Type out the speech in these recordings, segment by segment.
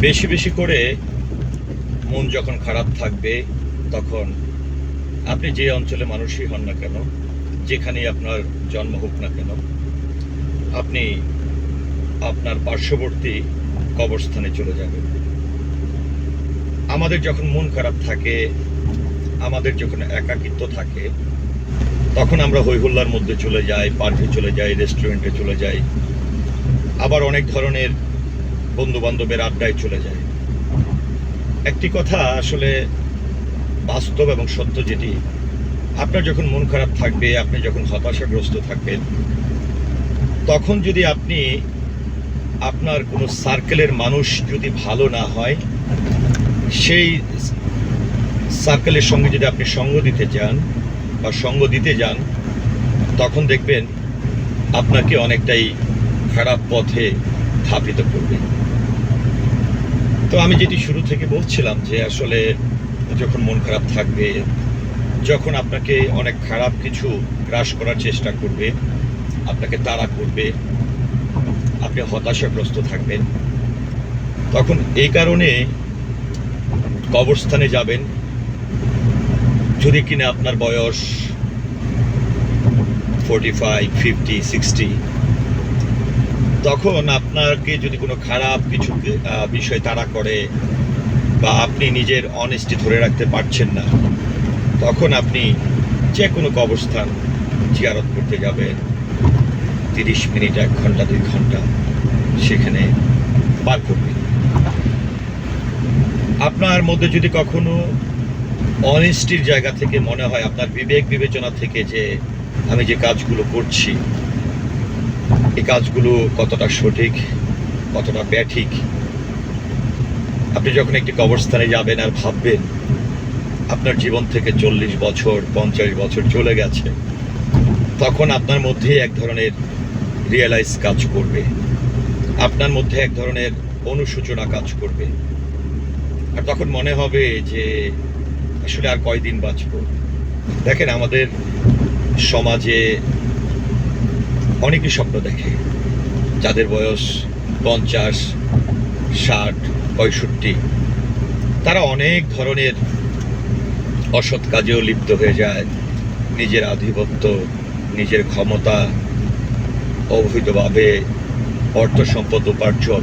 বেশি বেশি করে মন যখন খারাপ থাকবে, তখন আপনি যে অঞ্চলে মানুষই হন না কেন, যেখানেই আপনার জন্ম হোক না কেন, আপনি আপনার পার্শ্ববর্তী কবরস্থানে চলে যাবেন। আমাদের যখন মন খারাপ থাকে, আমাদের যখন একাকিত্ব থাকে, তখন আমরা হৈহুল্লার মধ্যে চলে যাই, পার্কে চলে যাই, রেস্টুরেন্টে চলে যাই। আবার অনেক ধরনের বন্ধু বান্ধবের আড্ডায় চলে যায়। একটি কথা আসলে বাস্তব এবং সত্য যেটি, আপনার যখন মন খারাপ থাকবে, আপনি যখন হতাশাগ্রস্ত থাকবেন, তখন যদি আপনি আপনার কোনো সার্কেলের মানুষ যদি ভালো না হয়, সেই সার্কেলের সঙ্গে যদি আপনি সঙ্গ দিতে চান বা সঙ্গ দিতে যান, তখন দেখবেন আপনাকে অনেকটাই খারাপ পথে ধাপিত করবে। তো আমি যেটি শুরু থেকে বলছিলাম যে আসলে যখন মন খারাপ থাকবে, যখন আপনাকে অনেক খারাপ কিছু গ্রাস করার চেষ্টা করবে, আপনাকে তাড়া করবে, আপনি হতাশাগ্রস্ত থাকবেন, তখন এই কারণে কবরস্থানে যাবেন। যদি কিনা আপনার বয়স ফোরটি ফাইভ ফিফটি সিক্সটি তখন আপনাকে যদি কোনো খারাপ কিছু বিষয় তাড়া করে বা আপনি নিজের অনেস্টি ধরে রাখতে পারছেন না, তখন আপনি যে কোনো কবরস্থান জিয়ারত করতে যাবেন। তিরিশ মিনিট, এক ঘণ্টা, দুই ঘণ্টা সেখানে পার করবেন। আপনার মধ্যে যদি কখনো অনেস্টির জায়গা থেকে মনে হয়, আপনার বিবেক বিবেচনা থেকে যে আমি যে কাজগুলো করছি এই কাজগুলো কতটা সঠিক, কতটা ব্যাঠিক? আপনি যখন একটি কবরস্থানে যাবেন আর ভাববেন, আপনার জীবন থেকে চল্লিশ বছর, পঞ্চাশ বছর চলে গেছে, তখন আপনার মধ্যে এক ধরনের রিয়েলাইজ কাজ করবে। আপনার মধ্যে এক ধরনের অনুসূচনা কাজ করবে। আর তখন মনে হবে যে, আসলে আর কয়দিন বাঁচব? দেখেন, আমাদের সমাজে অনেকই স্বপ্ন দেখে। যাদের বয়স পঞ্চাশ, ষাট, পঁয়ষট্টি, তারা অনেক ধরনের অসৎ কাজেও লিপ্ত হয়ে যায়। নিজের আধিপত্য, নিজের ক্ষমতা, অবৈধভাবে অর্থ সম্পদ উপার্জন।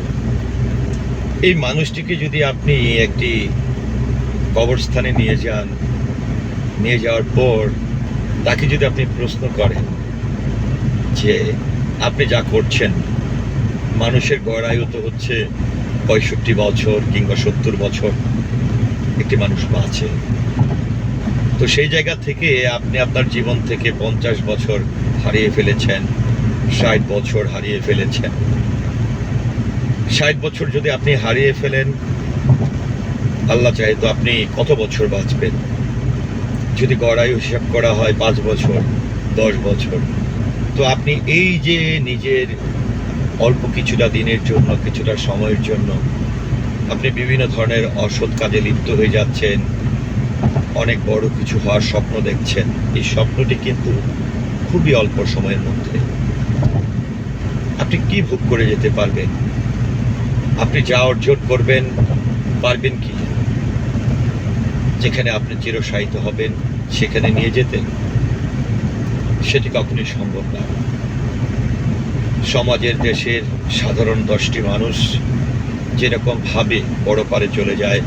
এই মানুষটিকে যদি আপনি একটি কবরস্থানে নিয়ে যান, নিয়ে যাওয়ার পর তাকে যদি আপনি প্রশ্ন করেন যে আপনি যা করছেন, মানুষের গড়ায়ু তো হচ্ছে পঁয়ষট্টি বছর কিংবা সত্তর বছর একটি মানুষ বাঁচে। তো সেই জায়গা থেকে আপনি আপনার জীবন থেকে পঞ্চাশ বছর হারিয়ে ফেলেছেন, ষাট বছর হারিয়ে ফেলেছেন। ষাট বছর যদি আপনি হারিয়ে ফেলেন, আল্লাহ চাহে তো আপনি কত বছর বাঁচবেন? যদি গড়ায়ু হিসাব করা হয় পাঁচ বছর, দশ বছর তো আপনি এই যে নিজের অল্প কিছুটা দিনের জন্য, কিছুটা সময়ের জন্য আপনি বিভিন্ন ধরনের অসৎ কাজে লিপ্ত হয়ে যাচ্ছেন, অনেক বড় কিছু হওয়ার স্বপ্ন দেখছেন, এই স্বপ্নটি কিন্তু খুবই অল্প সময়ের মধ্যে। আপনি কি ভোগ করে যেতে পারবেন? আপনি যা অর্জন করবেন, পারবেন কি? যেখানে আপনি চিরসাহিত হবেন, সেখানে নিয়ে যেতে। সেটি কখনোই সম্ভব না। সমাজের দেশের সাধারণ দশটি মানুষ যেরকম ভাবে বড় পারে চলে যায়,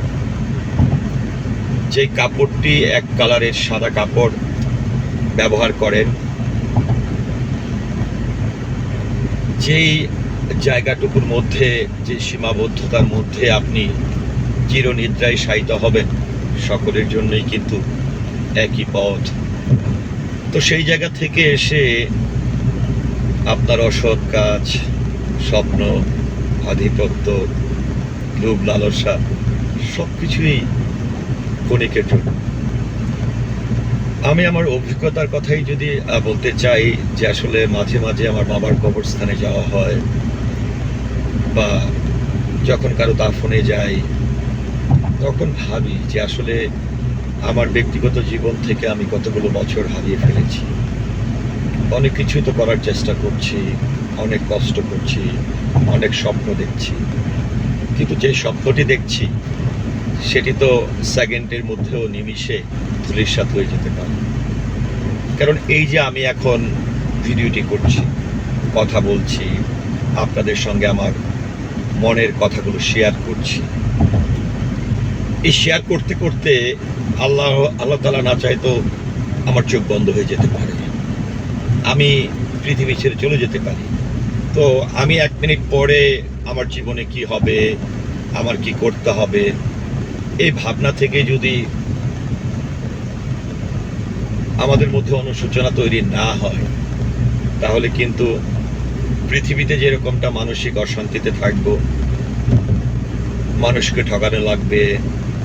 যে কাপড়টি এক কালারের সাদা কাপড় ব্যবহার করেন, যেই জায়গাটুকুর মধ্যে, যে সীমাবদ্ধতার মধ্যে আপনি চিরনিদ্রায় শায়িত হবেন, সকলের জন্যই কিন্তু একই পথ। তো সেই জায়গা থেকে এসে আপনার অসৎ কাজ, স্বপ্ন, আধিপত্য, লোভ, লালসা সব কিছুই ক্ষণিকের জন্য। আমি আমার অভিজ্ঞতার কথাই যদি বলতে চাই যে আসলে মাঝে মাঝে আমার বাবার কবরস্থানে যাওয়া হয় বা যখন কারও দাফনে যাই, তখন ভাবি যে আসলে আমার ব্যক্তিগত জীবন থেকে আমি কতগুলো বছর হারিয়ে ফেলেছি। অনেক কিছুই তো করার চেষ্টা করছি, অনেক কষ্ট করছি, অনেক স্বপ্ন দেখছি। কিন্তু যে স্বপ্নটি দেখছি, সেটি তো সেকেন্ডের মধ্যেও নিমিষে ধূলিসাৎ হয়ে যেতে পারে। কারণ এই যে আমি এখন ভিডিওটি করছি, কথা বলছি, আপনাদের সঙ্গে আমার মনের কথাগুলো শেয়ার করছি এই শেয়ার করতে করতে আল্লাহ আল্লাহ তালা না চাইতো আমার চোখ বন্ধ হয়ে যেতে পারে। আমি পৃথিবী ছেড়ে চলে যেতে পারি। তো আমি এক মিনিট পরে আমার জীবনে কি হবে, আমার কি করতে হবে, এই ভাবনা থেকে যদি আমাদের মধ্যে অনুশোচনা তৈরি না হয়, তাহলে কিন্তু পৃথিবীতে যেরকমটা মানসিক অশান্তিতে থাকব, মানুষকে ঠকানো লাগবে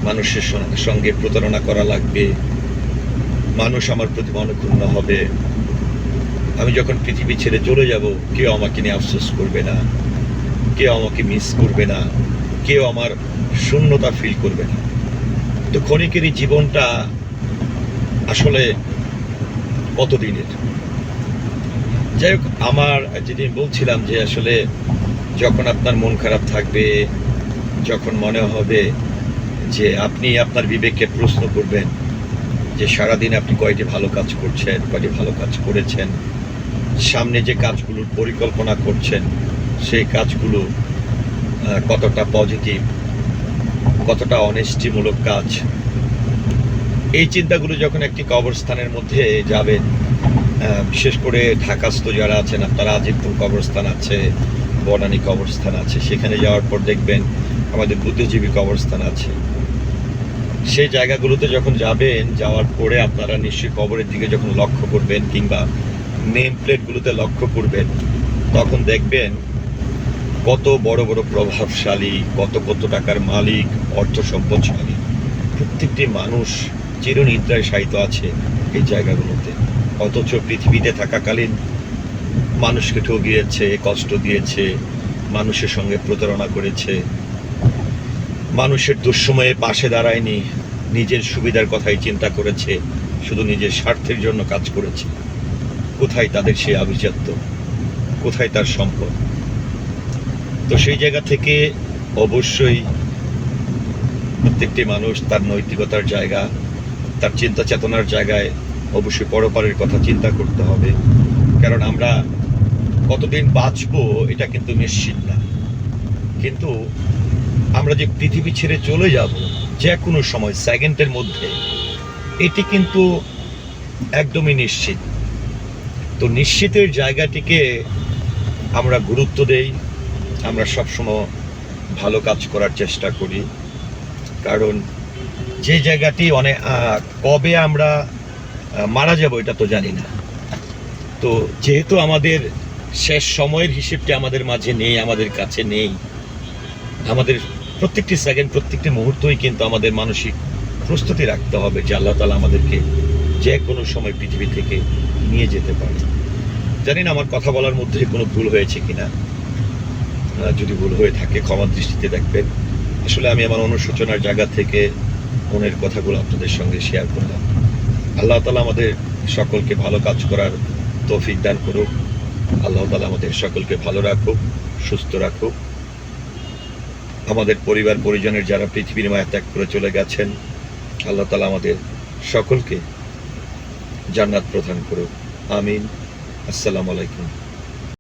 মানুষের সঙ্গে প্রতারণা করা লাগবে। মানুষ আমার প্রতি মনক্ষুণ্ণ হবে। আমি যখন পৃথিবী ছেড়ে চলে যাব, কেউ আমাকে নিয়ে আফসোস করবে না। কেউ আমাকে মিস করবে না। কেউ আমার শূন্যতা ফিল করবে না। তো ক্ষণিকেরই জীবনটা আসলে কতদিনের? যাই হোক, আমার যেদিন বলছিলাম যে আসলে যখন আপনার মন খারাপ থাকবে, যখন মনে হবে যে আপনি আপনার বিবেককে প্রশ্ন করবেন যে সারাদিন আপনি কয়টি ভালো কাজ করছেন, কয়টি ভালো কাজ করেছেন, সামনে যে কাজগুলোর পরিকল্পনা করছেন, সেই কাজগুলো কতটা পজিটিভ কতটা অনেস্টিমূলক কাজ, এই চিন্তাগুলো যখন একটি কবরস্থানের মধ্যে যাবেন বিশেষ করে ঢাকাস্থ যারা আছেন, আপনারা আজিবপুর কবরস্থান আছে, বনানী কবরস্থান আছে, সেখানে যাওয়ার পর দেখবেন আমাদের বুদ্ধিজীবী কবরস্থান আছে। সেই জায়গাগুলোতে যখন যাবেন, যাওয়ার পরে আপনারা নিশ্চয়ই কবরের দিকে যখন লক্ষ্য করবেন কিংবা নেম প্লেটগুলোতে লক্ষ্য করবেন, তখন দেখবেন কত বড় বড় প্রভাবশালী, কত কত টাকার মালিক, অর্থ সম্পদশালী। প্রত্যেকটি মানুষ চিরনিদ্রায় শায়িত আছে এই জায়গাগুলোতে। অথচ পৃথিবীতে থাকাকালীন মানুষকে ঠগিয়েছে কষ্ট দিয়েছে, মানুষের সঙ্গে প্রতারণা করেছে। মানুষের দুঃসময়ে পাশে দাঁড়ায়নি, নিজের সুবিধার কথাই চিন্তা করেছে, শুধু নিজের স্বার্থের জন্য কাজ করেছে। কোথায় তাদের সেই আভিজাত্য? কোথায় তার সম্পদ? তো সেই জায়গা থেকে অবশ্যই প্রত্যেকটি মানুষ তার নৈতিকতার জায়গা, তার চিন্তা চেতনার জায়গায় অবশ্যই পরপারের কথা চিন্তা করতে হবে। কারণ আমরা কতদিন বাঁচবো এটা কিন্তু নিশ্চিত না। কিন্তু আমরা যে পৃথিবী ছেড়ে চলে যাব, যে কোনো সময়, সেকেন্ডের মধ্যে, এটি কিন্তু একদমই নিশ্চিত। তো নিশ্চিতের জায়গাটিকে আমরা গুরুত্ব দেই। আমরা সবসময় ভালো কাজ করার চেষ্টা করি। কারণ যে জায়গাটি অনেক কবে আমরা মারা যাব, এটা তো জানি না। তো যেহেতু আমাদের শেষ সময়ের হিসেবটি আমাদের মাঝে নেই, আমাদের কাছে নেই, আমাদের প্রত্যেকটি সেকেন্ড প্রত্যেকটি মুহূর্তই কিন্তু আমাদের মানসিক প্রস্তুতি রাখতে হবে যে আল্লাহ তালা আমাদেরকে যে কোনো সময় পৃথিবী থেকে নিয়ে যেতে পারে। জানি না আমার কথা বলার মধ্যে কোনো ভুল হয়েছে কি না যদি ভুল হয়ে থাকে, ক্ষমার দৃষ্টিতে দেখবেন। আসলে আমি আমার অনুশোচনার জায়গা থেকে মনের কথাগুলো আপনাদের সঙ্গে শেয়ার করলাম। আল্লাহ তালা আমাদের সকলকে ভালো কাজ করার তৌফিক দান করুক। আল্লাহ তালা আমাদের সকলকে ভালো রাখুক, সুস্থ রাখুক। আমাদের পরিবার, পরিজনের যারা পৃথিবীর মায়া ত্যাগ করে চলে গেছেন, আল্লাহ তালা আমাদের সকলকে জান্নাত প্রদান করুক। আমিন। আসসালামু আলাইকুম।